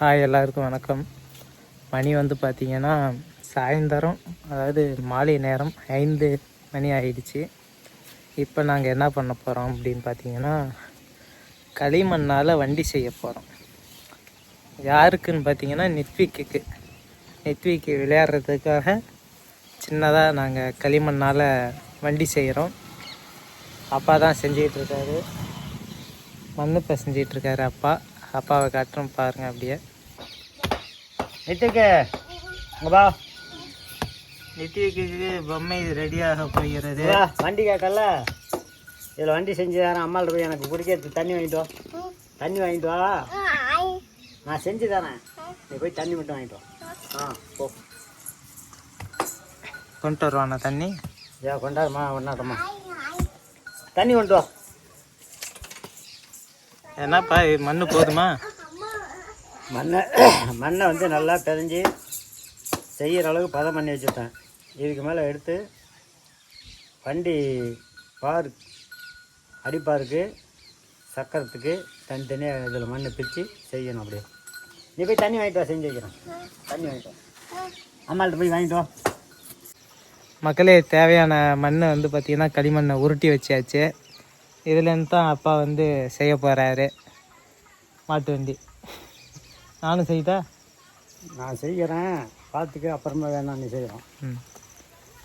Hi எல்லாருக்கும் வணக்கம். மணி வந்து பார்த்திங்கன்னா சாயந்தரம் அதாவது மாலை நேரம் ஐந்து மணி ஆயிடுச்சு. இப்போ நாங்கள் என்ன பண்ண போகிறோம் அப்படின்னு பார்த்தீங்கன்னா களிமண்ணால் வண்டி செய்ய போகிறோம் யாருக்குன்னு பார்த்தீங்கன்னா நெத்விக்கு நெட்விக்கு விளையாடுறதுக்காக சின்னதாக நாங்கள் களிமண்ணால் வண்டி செய்கிறோம் அப்பா தான் செஞ்சிகிட்ருக்காரு இருக்காரு. மண்ணு அப்பா. அப்பாவை காட்டுறோம் பாருங்கள் அப்படியே. நித்திக்கு வா. நித்திக்கு பொம்மை ரெடியாக போகிறது. வண்டி கேட்கல? இதில் வண்டி செஞ்சு தரேன். அம்மாள்கிட்ட போய் எனக்கு குடிக்கிறதுக்கு தண்ணி வாங்கிட்டு வா. தண்ணி வாங்கிட்டு வா. நான் செஞ்சு தரேன். நீ போய் தண்ணி மட்டும் வாங்கிட்டு வா. ஆ போ. கொண்டு வருவானா தண்ணி? ஏ கொண்டாடுமா கொண்டாடுமா தண்ணி கொண்டு வா. என்னப்பா மண்ணு போதுமா? மண்ணை மண்ணை வந்து நல்லா பிதஞ்சி செய்கிற அளவுக்கு பதம் பண்ணி வச்சுட்டேன். இதுக்கு மேலே எடுத்து வண்டி பார்க் அடிப்பாருக்கு சக்கரத்துக்கு தனித்தனியாக இதில் மண்ணை பிரித்து செய்யணும் அப்படியே. நீ போய் தண்ணி வாங்கிட்டு வா செஞ்சு வைக்கிறேன். தண்ணி வாங்கிட்டு வா. அம்மாள்கிட்ட போய் வாங்கிட்டு வா. மக்களே தேவையான மண்ணை வந்து பார்த்திங்கன்னா களிமண்ணை உருட்டி வச்சாச்சு. இதுலேருந்து தான் அப்பா வந்து செய்ய போகிறாரு மாட்டு வண்டி. நானும் செய்தா? நான் செய்கிறேன். பார்த்துக்க அப்புறமா வேணாம் நீ செய்கிறோம் ம்.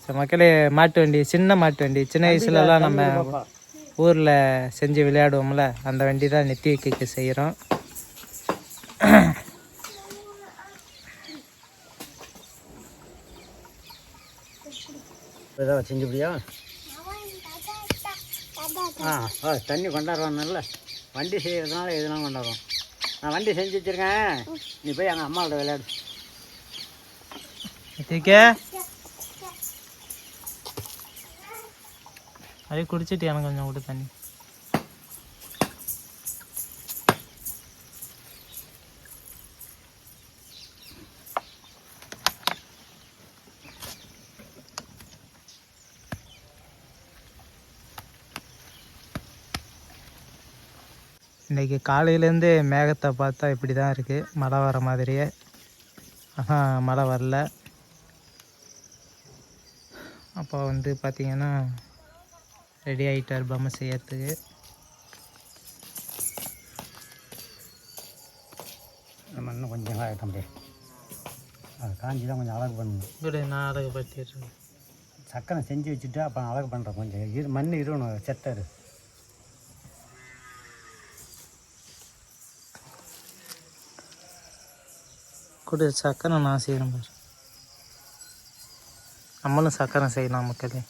சரி மக்களே மாட்டு வண்டி சின்ன மாட்டு வண்டி. சின்ன வயசுலலாம் நம்ம ஊரில் செஞ்சு விளையாடுவோம்ல அந்த வண்டி தான் நெத்தி வைக்க செய்கிறோம். ஏதாவது செஞ்சுப்படியா ஆ ஆ தண்ணி கொண்டாடுவான்ல வண்டி செய்கிறதுனால எதுனா கொண்டாடுவோம் நான் வண்டி செஞ்சு வச்சுருக்கேன். நீ போய் எங்கள் அம்மாவோட விளையாடு. அதே அப்படியே குடிச்சிட்டு எனக்கு கொஞ்சம் விடு தண்ணி. இன்றைக்கி காலையிலேருந்து மேகத்தை பார்த்தா இப்படி தான் இருக்குது மழை வர மாதிரியே. ஆனால் மழை வரல. அப்போ வந்து பார்த்திங்கன்னா ரெடி ஆகிட்டார் பொம்மை செய்யறதுக்கு. நம்ம இன்னும் கொஞ்சம் ஆகிட்ட முடியும் அது காஞ்சி தான் கொஞ்சம் அழகு பண்ணணும். இப்படி நான் அழகு பட்டிடுறேன் சக்கரை செஞ்சு வச்சுட்டு அப்புறம் அழகு பண்ணுறேன் கொஞ்சம். இரு மண் இருக்கணும் செத்தரு. கூட சக்கரை நான் செய்கிறேன் பாரு. நம்மளும் சக்கரை செய்யலாம் மக்களே.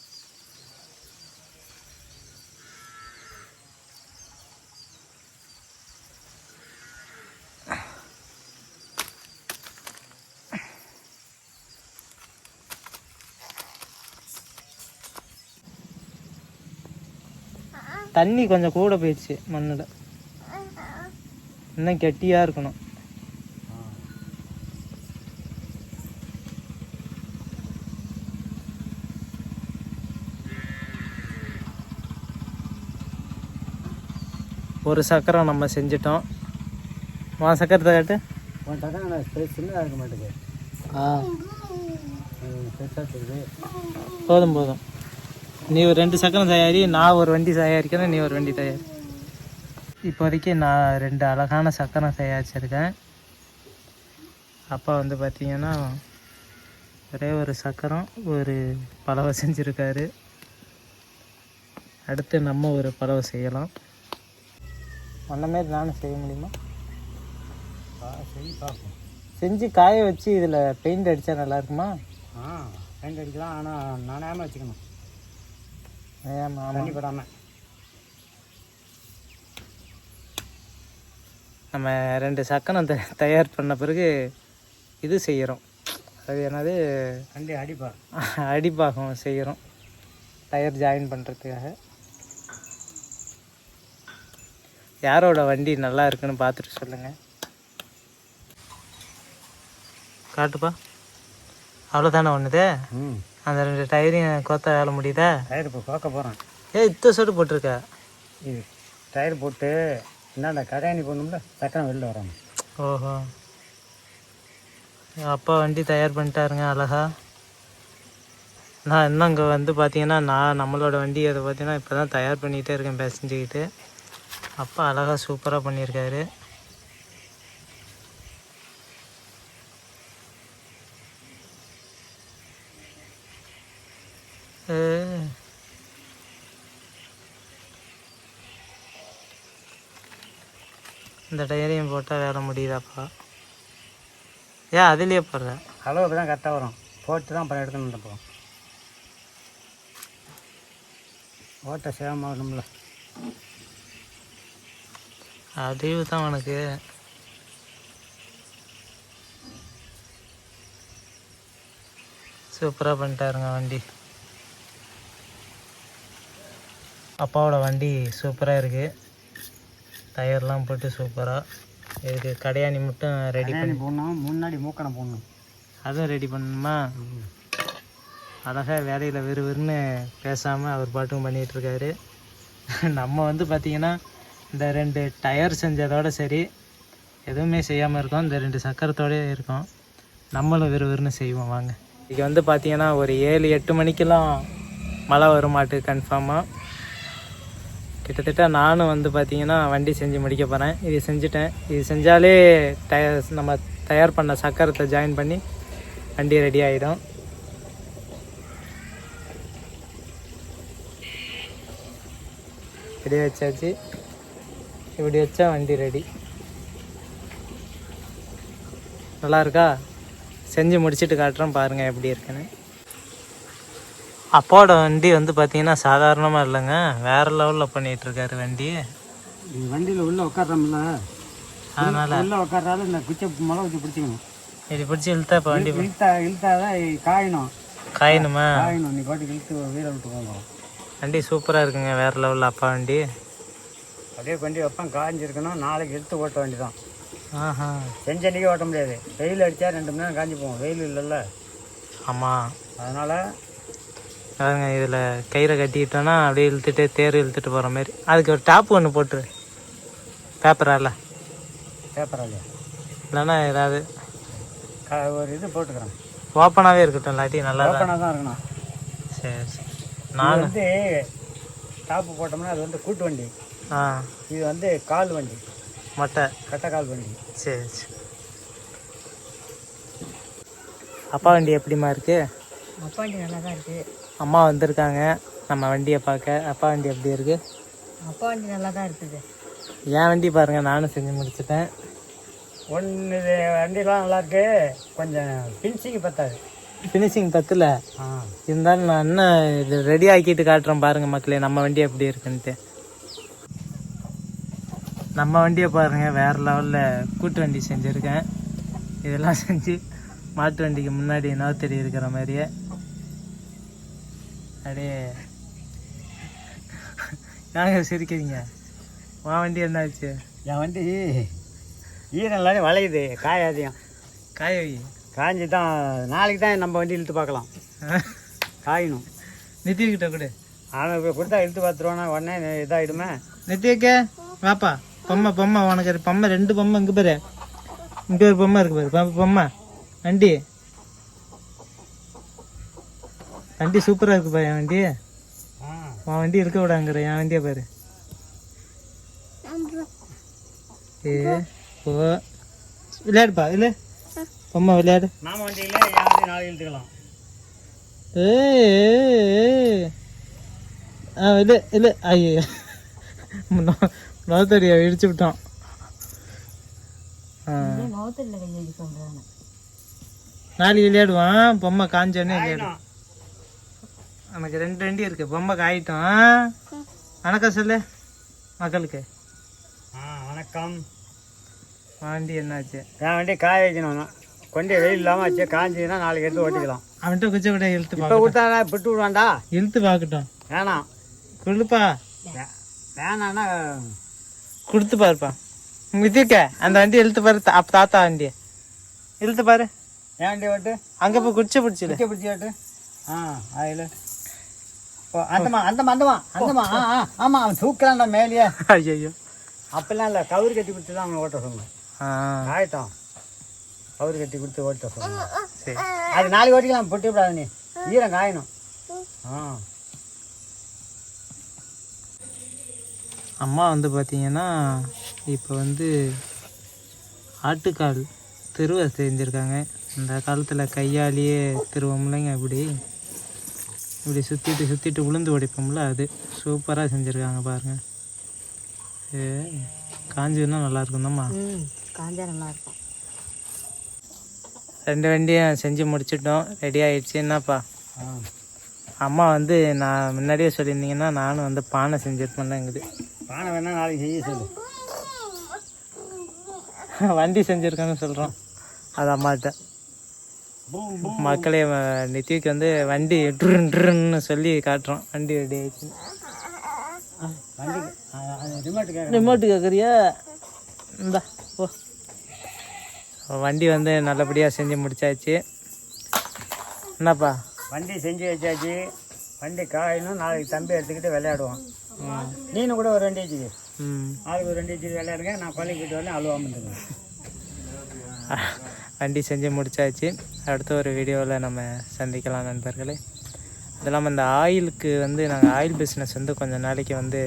தண்ணி கொஞ்சம் கூட போயிடுச்சு மண்ணில். இன்னும் கெட்டியாக இருக்கணும். ஒரு சக்கரம் நம்ம செஞ்சிட்டோம். வா சக்கரத்தை காட்டு. உன் டக்கா சின்னதாக இருக்க மாட்டேங்குது. ஆ. பெருசாக தெரியுது. போதும் போதும். நீ ஒரு ரெண்டு சக்கரம் தயாரி நான் ஒரு வண்டி தயாரிக்கிறேன் நீ ஒரு வண்டி தயாரி. இப்போதைக்கு நான் ரெண்டு அழகான சக்கரம் தயாரிச்சிருக்கேன். அப்பா வந்து பார்த்தீங்கன்னா ஒரே ஒரு சக்கரம் ஒரு பலவை செஞ்சுருக்காரு. அடுத்து நம்ம ஒரு பலவை செய்யலாம். அந்த மாதிரி நானும் செய்ய முடியுமா? செஞ்சு காய வச்சு இதில் பெயிண்ட் அடித்தா நல்லா இருக்குமா ஆ பெயிண்ட் அடிக்கலாம் ஆனால் நானாம வச்சுக்கணும். தண்ணி படாமல் நம்ம ரெண்டு சக்கரம் த தயார் பண்ண பிறகு இது செய்கிறோம் அது என்னது? வண்டி அடிப்பா அடிப்பாகம் செய்கிறோம் டயர் ஜாயின் பண்ணுறதுக்காக யாரோட வண்டி நல்லா இருக்குன்னு பார்த்துட்டு சொல்லுங்கள் காட்டுப்பா. அவ்வளோதானே ஒன்றுது ம். அந்த ரெண்டு டயரையும் கோத்த வேலை முடியுதா? டயர் இப்போ பார்க்க போகிறேன் ஏ இத்த சொட்டு போட்டிருக்க. இது டயர் போட்டு இந்தாண்ட கடையாணி போடணும்ல? சக்கரம் வெளில வராமல் ஓஹோ. அப்பா வண்டி தயார் பண்ணிட்டாருங்க அழகா. நான் இன்னும் இங்கே வந்து பார்த்தீங்கன்னா நான் நம்மளோட வண்டி அதை பார்த்தீங்கன்னா இப்போ தான் தயார் பண்ணிகிட்டே இருக்கேன் பேசஞ்சுக்கிட்டு அப்பா அழகாக சூப்பராக பண்ணியிருக்காரு. இந்த டயரையும் போட்டால் வேலை முடியுதாப்பா? ஏன் அதுலேயே போடுற. அளவு தான் கரெக்டாக வரும். போட்டு தான் அப்புறம் எடுக்கணும் இப்போ ஓட்ட சேவமாகணும்ல அறிவு தான் உனக்கு. சூப்பராக பண்ணிட்டாருங்க வண்டி. அப்பாவோட வண்டி சூப்பராக இருக்குது டயர்லாம் போட்டு சூப்பராக இதுக்கு கடையாணி மட்டும் ரெடி பண்ணி. போடணும்? முன்னாடி மூக்கணை போடணும். அதுவும் ரெடி பண்ணணுமா? அழகாக வேலையில் விறுவிறுன்னு பேசாமல் அவர் பாட்டும் பண்ணிகிட்டு இருக்காரு. நம்ம வந்து பார்த்திங்கன்னா இந்த ரெண்டு டயர் செஞ்சதோட சரி எதுவுமே செய்யாமல் இருக்கோம். இந்த ரெண்டு சக்கரத்தோடய இருக்கோம். நம்மளும் விறுவிறுன்னு செய்வோம். வாங்க. இங்கே வந்து பார்த்திங்கன்னா ஒரு ஏழு எட்டு மணிக்கெல்லாம் மழை வரும் கன்ஃபார்மாக கிட்டத்தட்ட நானும் வந்து பார்த்திங்கன்னா வண்டி செஞ்சு முடிக்க போகிறேன் இது செஞ்சுட்டேன். இது செஞ்சாலே டயர் நம்ம தயார் பண்ண சக்கரத்தை ஜாயின் பண்ணி வண்டி ரெடி ஆகிடும் இப்படி வச்சாச்சு இப்படி வச்சா வண்டி ரெடி நல்லா இருக்கா செஞ்சு முடிச்சுட்டு காட்டுறேன் பாருங்கள் எப்படி இருக்குன்னு. அப்பாவோட வண்டி வந்து பார்த்தீங்கன்னா சாதாரணமாக இல்லைங்க. வேறு லெவலில் பண்ணிகிட்டு இருக்காரு வண்டி. வண்டியில் உள்ளே உட்காடுறோம்ல அதனால். உள்ளே உட்காடுறாலும் இந்த குச்சை முளை வச்சு பிடிச்சிக்கணும். இது பிடிச்சி இழுத்தா இப்போ வண்டி இழுத்தா இழுத்தாதான் காயணும். காயணுமா? காயணும். நீ பாட்டுக்கு இழுத்து வீர விட்டு போங்க வண்டி சூப்பராக இருக்குங்க வேறு லெவலில் அப்பா வண்டி. அப்படியே கொண்டு வைப்பேன் காய்ஞ்சிருக்கணும் நாளைக்கு எடுத்து ஓட்ட வேண்டியதான் ஆஹா. செஞ்ச அன்றைக்கி ஓட்ட முடியாது. வெயில் அடித்தா ரெண்டு மணி நேரம் காஞ்சி போகும். வெயில் இல்லைல்ல. ஆமாம் அதனால் பாருங்க இதில் கயிறை கட்டிக்கிட்டோன்னா அப்படியே இழுத்துட்டு தேர் இழுத்துட்டு போகிற மாதிரி. அதுக்கு ஒரு டாப் ஒன்று போட்டுரு. பேப்பரால். பேப்பர் இல்லையா இல்லைன்னா ஏதாவது. ஒரு இது போட்டுக்கிறேன். ஓப்பனாகவே இருக்கட்டும் இல்லாட்டி நல்லா ஓப்பனாக தான் இருக்கணும். சரி சரி. நான் வந்து டாப்பு போட்டோம்னா அது வந்து கூட்டு வண்டி. ஆ. இது வந்து கால் வண்டி. மொட்டை. கட்டை கால் வண்டி. சரி சரி. அப்பா வண்டி எப்படிம்மா இருக்கு? அப்பா வண்டி நல்லா தான் இருக்குது அம்மா வந்திருக்காங்க. நம்ம வண்டியை பார்க்க. அப்பா வண்டி எப்படி இருக்கு? அப்பா வண்டி நல்லா தான் இருக்குது. என் வண்டி பாருங்க நானும் செஞ்சு முடிச்சிட்டேன். ஒன்று வண்டிலாம் நல்லா இருக்கு. கொஞ்சம் ஃபினிஷிங் பத்தாது. ஃபினிஷிங் பத்தில்? ஆ. இருந்தாலும் நான் என்ன இது ரெடி ஆக்கிட்டு காட்டுறேன் பாருங்க மக்களே நம்ம வண்டி எப்படி இருக்குன்ட்டு. நம்ம வண்டியை பாருங்க வேற லெவலில் கூட்டு வண்டி செஞ்சுருக்கேன். இதெல்லாம் செஞ்சு மாட்டு வண்டிக்கு முன்னாடி நோத்தடி இருக்கிற மாதிரியே. அப்படியே ஏங்க சிரிக்கிறீங்க? உன் வண்டி என்னாச்சு? என் வண்டி ஈரம் இல்லாத வளையுது காய வை காஞ்சி தான் நாளைக்கு தான் நம்ம வண்டி இழுத்து பார்க்கலாம். காயணும். நித்திக்கிட்ட கொடு. அவன் இப்போ கொடுத்தா இழுத்து பார்த்துருவானா உடனே இதாகிடுமே நித்தியக்க வாப்பா. பொம்மை பொம்மை உனக்கு பொம்மை ரெண்டு பொம்மை இங்கே பாரு. இங்கே ஒரு பொம்மை இருக்கு பாரு. பொம்மை வண்டி. வண்டி சூப்பராக இருக்குப்பா என் வண்டி. உன் வண்டி இருக்க விடாங்கிற என் வண்டியை பாரு. ஏ ஓ விளையாடுப்பா இல்லை பொம்மை விளையாடு. ஏய் ஆ இல்லை இல்லை ஐயோ. நோத்தடியை இடிச்சு விட்டோம் நாளைக்கு விளையாடுவான் பொம்மை காஞ்சோடனே விளையாடும் எனக்கு ரெண்டு வண்டி இருக்கு பொம்மை காயிட்டோம். வணக்கம் சொல்லு மக்களுக்கு. வணக்கம். வண்டி என்னாச்சு? என் வண்டி காய வைக்கணும் கொண்டு வெயில் இல்லாமல் வச்சு காஞ்சிதுன்னா நாளைக்கு எடுத்து ஓட்டிக்கலாம். அவன்கிட்ட குச்ச கூட இழுத்து இப்போ விட்டு விடுவான்டா? இழுத்து பார்க்கட்டும். வேணாம். கொடுப்பா வே- வேணான்னா கொடுத்து பாருப்பா. உங்களுக்கு இருக்க? அந்த வண்டி இழுத்து பாரு அப்ப தாத்தா வண்டி. இழுத்து பாரு. என் வண்டி ஓட்டு? அங்க போய் குடிச்சு பிடிச்சி பிடிச்சி ஓட்டு. ஆ ஓ அந்தமா அந்தமா அந்தமா அந்தமா ஆ ஆ ஆமாம் அவன் தூக்கலாம்டா மேலேயே. ஐயோ அப்பெல்லாம் இல்லை கவுரு கட்டி கொடுத்து தான் அவன் ஓட்ட சொல்லணும் ஆ. ஆயிட்டோம். பவர் கட்டி கொடுத்து ஓட்ட சொல்லுங்க சரி. அது நாளைக்கு ஓட்டிக்கலாம் பொட்டி விடாது நீ. ஈரம் காயணும். ஆ. அம்மா வந்து பார்த்தீங்கன்னா இப்போ வந்து ஆட்டுக்கால் திருவை செஞ்சுருக்காங்க. இந்த காலத்தில் கையாலேயே திருவோம்லங்க இப்படி. இப்படி சுற்றிட்டு சுற்றிட்டு உளுந்து உடைப்போம்ல அது சூப்பராக செஞ்சுருக்காங்க பாருங்கள் ஏ காஞ்சின்னா நல்லா இருக்கும்தாம்மா. காஞ்சா நல்லா இருக்கும். ரெண்டு வண்டியும் செஞ்சு முடிச்சிட்டோம். ரெடி ஆயிடுச்சு என்னப்பா? அம்மா வந்து நான் முன்னாடியே சொல்லியிருந்தீங்கன்னா நானும் வந்து பானை செஞ்சுருப்பேன்லங்குது பானை வேணா நாளைக்கு செய்ய சொல்லு. வண்டி செஞ்சுருக்கேன்னு சொல்கிறோம் அது அம்மாட்ட மக்களே நித்யக்கு வந்து வண்டி ட்ருன் ட்ருன்னு சொல்லி காட்டுறோம். வண்டி ரெடி ஆயிடுச்சு. ரிமோட்டு கேட்குறியா இந்தா ஓ வண்டி வந்து நல்லபடியாக செஞ்சு முடிச்சாச்சு. என்னப்பா? வண்டி செஞ்சு வச்சாச்சு. வண்டி காயணும் நாளைக்கு தம்பி எடுத்துக்கிட்டு விளையாடுவான். ம் நீனு கூட ஒரு வண்டி வச்சுக்கு ம். நாளைக்கு ஒரு வண்டி வச்சுட்டு விளையாடுங்க. நான் பள்ளிக்கிட்டு வந்து அழுவாம இருந்துங்க வண்டி செஞ்சு முடிச்சாச்சு. அடுத்த ஒரு வீடியோவில் நம்ம சந்திக்கலாம் நண்பர்களே. அது இல்லாமல் இந்த ஆயிலுக்கு வந்து நாங்கள் ஆயில் பிஸ்னஸ் வந்து கொஞ்சம் நாளைக்கு வந்து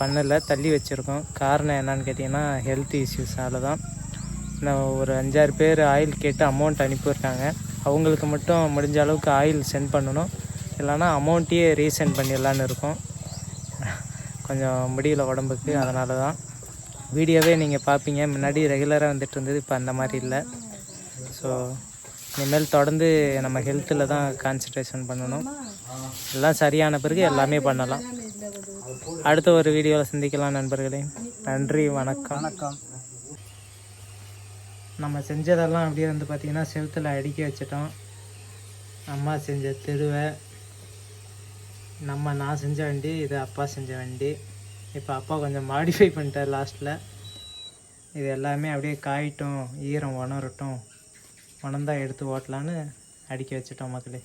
பண்ணலை தள்ளி வச்சுருக்கோம். காரணம் என்னன்னு கேட்டிங்கன்னா ஹெல்த் இஷ்யூஸால தான் நான் ஒரு அஞ்சாறு பேர் ஆயில் கேட்டு அமௌண்ட் அனுப்பியிருக்காங்க. அவங்களுக்கு மட்டும் முடிஞ்ச அளவுக்கு ஆயில் சென்ட் பண்ணணும். இல்லைன்னா அமௌண்ட்டையே ரீசென்ட் பண்ணிடலான்னு இருக்கோம். கொஞ்சம் முடியல உடம்புக்கு அதனால தான் வீடியோவே நீங்கள் பார்ப்பீங்க முன்னாடி ரெகுலராக வந்துட்டு இருந்தது இப்போ அந்த மாதிரி இல்லை. ஸோ இனிமேல் தொடர்ந்து நம்ம ஹெல்த்தில் தான் கான்சன்ட்ரேஷன் பண்ணணும். எல்லாம் சரியான பிறகு எல்லாமே பண்ணலாம். அடுத்த ஒரு வீடியோவில் சந்திக்கலாம் நண்பர்களே. நன்றி வணக்கம். வணக்கம். நம்ம செஞ்சதெல்லாம் அப்படியே வந்து பார்த்திங்கன்னா செவுத்தில் அடுக்கி வச்சிட்டோம். அம்மா செஞ்ச தெருவை நம்ம நான் செஞ்ச வண்டி இது அப்பா செஞ்ச வண்டி. இப்போ அப்பா கொஞ்சம் மாடிஃபை பண்ணிட்டார் லாஸ்ட்டில் இது எல்லாமே அப்படியே காயிட்டும் ஈரம் உணரட்டும். உணர்ந்தா எடுத்து ஓட்டலான்னு அடுக்கி வச்சுட்டோம் மக்களே.